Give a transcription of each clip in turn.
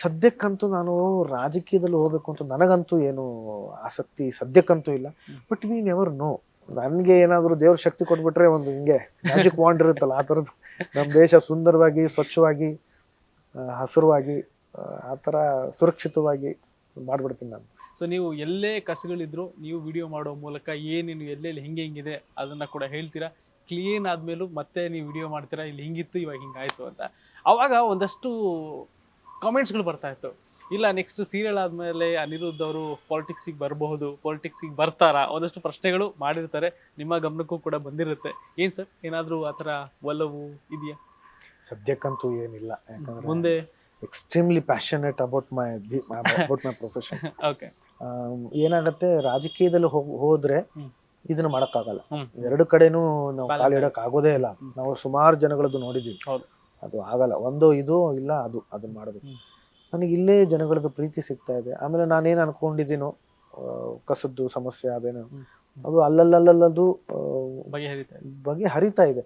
ಸದ್ಯಕ್ಕಂತೂ ನಾನು ರಾಜಕೀಯದಲ್ಲಿ ಹೋಗ್ಬೇಕು ಅಂತ ನನಗಂತೂ ಏನು ಆಸಕ್ತಿ ಸದ್ಯಕ್ಕಂತೂ ಇಲ್ಲ. ಬಟ್ ವಿ ನೆವರ್ ನೋ ನನಗೆ ಏನಾದರೂ ದೇವ್ರ ಶಕ್ತಿ ಕೊಟ್ಬಿಟ್ರೆ ಒಂದು ಹಿಂಗೆ ಮ್ಯಾಜಿಕ್ ವಾಂಡ್ ಇರುತ್ತಲ್ಲ ಆ ಥರದ್ದು. ನಮ್ಮ ದೇಶ ಸುಂದರವಾಗಿ ಸ್ವಚ್ಛವಾಗಿ ಹಸಿರುವಾಗಿ ಆ, ಆ ಥರ ಸುರಕ್ಷಿತವಾಗಿ ಮಾಡಿಬಿಡ್ತೀನಿ ನಾನು. ಸೊ ನೀವು ಎಲ್ಲೇ ಕಸಗಳಿದ್ರು ನೀವು ವಿಡಿಯೋ ಮಾಡೋ ಮೂಲಕ ಏನೇನು ಎಲ್ಲೆಲ್ಲಿ ಹಿಂಗೆ ಹಿಂಗಿದೆ ಅದನ್ನು ಕೂಡ ಹೇಳ್ತೀರಾ? ಕ್ಲೀನ್ ಆದಮೇಲೂ ಮತ್ತೆ ನೀವು ವಿಡಿಯೋ ಮಾಡ್ತೀರಾ? ಇಲ್ಲಿ ಹಿಂಗಿತ್ತು ಇವಾಗ ಹಿಂಗಾಯಿತು ಅಂತ. ಆವಾಗ ಒಂದಷ್ಟು ಕಾಮೆಂಟ್ಸ್ಗಳು ಬರ್ತಾ ಇತ್ತು. ಇಲ್ಲ ನೆಕ್ಸ್ಟ್ ಸೀರಿಯಲ್ ಆದಮೇಲೆ ಅನಿರುದ್ಧ ಅವರು ಪಾಲಿಟಿಕ್ಸಿಗೆ ಬರಬಹುದು ಪಾಲಿಟಿಕ್ಸಿಗೆ ಬರ್ತಾರಾ ಒಂದಷ್ಟು ಪ್ರಶ್ನೆಗಳು ಮಾಡಿರ್ತಾರೆ. ನಿಮ್ಮ ಗಮನಕ್ಕೂ ಕೂಡ ಬಂದಿರುತ್ತೆ. ಏನ್ ಸರ್? ಏನಾದರೂ ಆ ಥರ ಒಲವು ಇದೆಯಾ? ಸದ್ಯಕ್ಕಂತೂ ಏನಿಲ್ಲ. ಯಾಕಂದ್ರೆ ಮುಂದೆ? Extremely passionate about my about my profession okay ಏನಾಗತ್ತೆ ರಾಜಕೀಯದಲ್ಲಿ ಹೋದ್ರೆ ಇದನ್ನ ಮಾಡಕ್ಕಾಗಲ್ಲ. ಎರಡು ಕಡೆನೂ ನಾವು ಕಾಲಿಡಕ್ ಆಗೋದೇ ಇಲ್ಲ. ನಾವು ಸುಮಾರು ಜನಗಳದ್ದು ನೋಡಿದೀವಿ. ಹೌದು. ಅದು ಆಗಲ್ಲ. ಒಂದು ಇದು ಇಲ್ಲ ಅದು ಅದನ್ನ ಮಾಡಬೇಕು ನನಗೆ ಇಲ್ಲೇ ಜನಗಳದ್ದು ಪ್ರೀತಿ ಸಿಗ್ತಾ ಇದೆ. ಆಮೇಲೆ ನಾನೇನು ಅನ್ಕೊಂಡಿದ್ದೀನೋ ಕಸದ್ದು ಸಮಸ್ಯೆ ಅದೇನೋ. ಅದು ಅಲ್ಲಲ್ಲಲ್ಲದು. ಬಗ್ಗೆ ಹರಿತಾ ಇದೆ.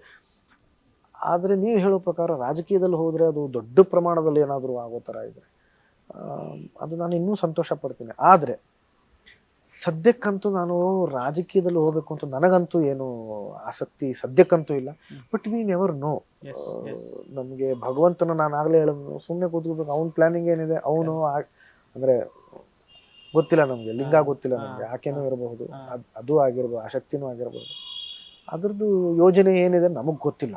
ಆದ್ರೆ ನೀವು ಹೇಳೋ ಪ್ರಕಾರ ರಾಜಕೀಯದಲ್ಲಿ ಹೋದರೆ ಅದು ದೊಡ್ಡ ಪ್ರಮಾಣದಲ್ಲಿ ಏನಾದರೂ ಆಗೋ ಥರ ಇದೆ. ಅದು ನಾನು ಇನ್ನೂ ಸಂತೋಷ ಪಡ್ತೀನಿ. ಆದ್ರೆ ಸದ್ಯಕ್ಕಂತೂ ನಾನು ರಾಜಕೀಯದಲ್ಲಿ ಹೋಗ್ಬೇಕು ಅಂತ ನನಗಂತೂ ಏನು ಆಸಕ್ತಿ ಸದ್ಯಕ್ಕಂತೂ ಇಲ್ಲ. But we never know. ನಮಗೆ ಭಗವಂತನ ನಾನು ಆಗಲೇ ಹೇಳಿದ್ನು ಸುಮ್ಮನೆ ಕೂತ್ಕೋಬೇಕು. ಅವ್ನ ಪ್ಲಾನಿಂಗ್ ಏನಿದೆ? ಅವನು ಅಂದರೆ ಗೊತ್ತಿಲ್ಲ ನಮಗೆ ಲಿಂಗ ಗೊತ್ತಿಲ್ಲ ನಮಗೆ. ಆಕೆನೂ ಇರಬಹುದು. ಅದು ಆಗಿರ್ಬೋದು ಆ ಶಕ್ತಿನೂ ಆಗಿರ್ಬೋದು. ಅದ್ರದ್ದು ಯೋಜನೆ ಏನಿದೆ ನಮಗೆ ಗೊತ್ತಿಲ್ಲ.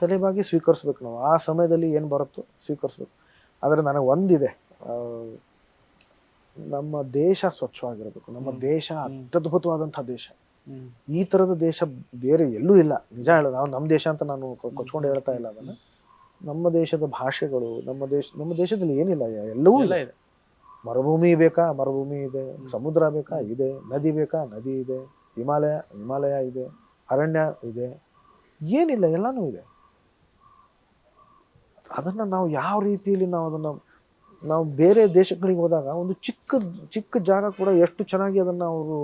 ತಲೆಬಾಗಿ ಸ್ವೀಕರಿಸ್ಬೇಕು ನಾವು. ಆ ಸಮಯದಲ್ಲಿ ಏನು ಬರುತ್ತೋ ಸ್ವೀಕರಿಸ್ಬೇಕು. ಆದರೆ ನನಗೆ ಒಂದಿದೆ. ನಮ್ಮ ದೇಶ ಸ್ವಚ್ಛವಾಗಿರಬೇಕು. ನಮ್ಮ ದೇಶ ಅತ್ಯದ್ಭುತವಾದಂತಹ ದೇಶ. ಈ ತರದ ದೇಶ ಬೇರೆ ಎಲ್ಲೂ ಇಲ್ಲ. ನಿಜ ಹೇಳೋದು ನಾವು ನಮ್ಮ ದೇಶ ಅಂತ ನಾನು ಕೊಚ್ಕೊಂಡು ಹೇಳ್ತಾ ಇಲ್ಲ ಅದನ್ನ. ನಮ್ಮ ದೇಶದ ಭಾಷೆಗಳು ನಮ್ಮ ದೇಶ ನಮ್ಮ ದೇಶದಲ್ಲಿ ಏನಿಲ್ಲ ಎಲ್ಲವೂ ಇಲ್ಲ. ಇದೆ. ಮರುಭೂಮಿ ಬೇಕಾ ಮರುಭೂಮಿ ಇದೆ. ಸಮುದ್ರ ಬೇಕಾ ಇದೆ. ನದಿ ಬೇಕಾ ನದಿ ಇದೆ. ಹಿಮಾಲಯ ಹಿಮಾಲಯ ಇದೆ. ಅರಣ್ಯ ಇದೆ. ಏನಿಲ್ಲ ಎಲ್ಲಾನು ಇದೆ. ಅದನ್ನ ನಾವು ಯಾವ ರೀತಿಯಲ್ಲಿ ನಾವು ಅದನ್ನ ನಾವು ಬೇರೆ ದೇಶಗಳಿಗೆ ಹೋದಾಗ ಒಂದು ಚಿಕ್ಕ ಚಿಕ್ಕ ಜಾಗ ಕೂಡ ಎಷ್ಟು ಚೆನ್ನಾಗಿ ಅದನ್ನು ಅವರು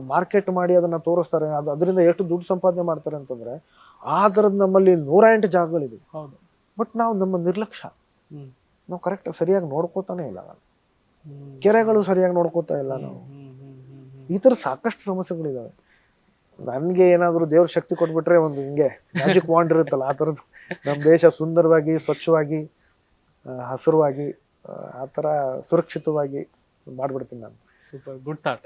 ಮಾರ್ಕೆಟ್ ಮಾಡಿ ಅದನ್ನು ತೋರಿಸ್ತಾರೆ ಅದು ಅದರಿಂದ ಎಷ್ಟು ದುಡ್ಡು ಸಂಪಾದನೆ ಮಾಡ್ತಾರೆ ಅಂತಂದರೆ ಆ ಥರದ್ದು ನಮ್ಮಲ್ಲಿ ನೂರ ಎಂಟು ಜಾಗಗಳಿದೆ ಹೌದು. ಬಟ್ ನಾವು ನಮ್ಮ ನಿರ್ಲಕ್ಷ್ಯ. ನಾವು ಕರೆಕ್ಟ್ ಸರಿಯಾಗಿ ನೋಡ್ಕೋತಾನೆ ಇಲ್ಲ ನಾನು. ಕೆರೆಗಳು ಸರಿಯಾಗಿ ನೋಡ್ಕೋತಾ ಇಲ್ಲ ನಾವು. ಈ ಥರ ಸಾಕಷ್ಟು ಸಮಸ್ಯೆಗಳಿದಾವೆ. ನನಗೆ ಏನಾದರೂ ದೇವ್ರ ಶಕ್ತಿ ಕೊಟ್ಬಿಟ್ರೆ ಒಂದು ಹಿಂಗೆ ಮ್ಯಾಜಿಕ್ ವಾಂಡ್ ಇರುತ್ತಲ್ಲ ಆ ಥರದ್ದು. ನಮ್ಮ ದೇಶ ಸುಂದರವಾಗಿ ಸ್ವಚ್ಛವಾಗಿ ಹಸಿರವಾಗಿ ಆ ಥರ ಸುರಕ್ಷಿತವಾಗಿ ಮಾಡ್ಬಿಡ್ತೀನಿ ನಾನು. Super good thought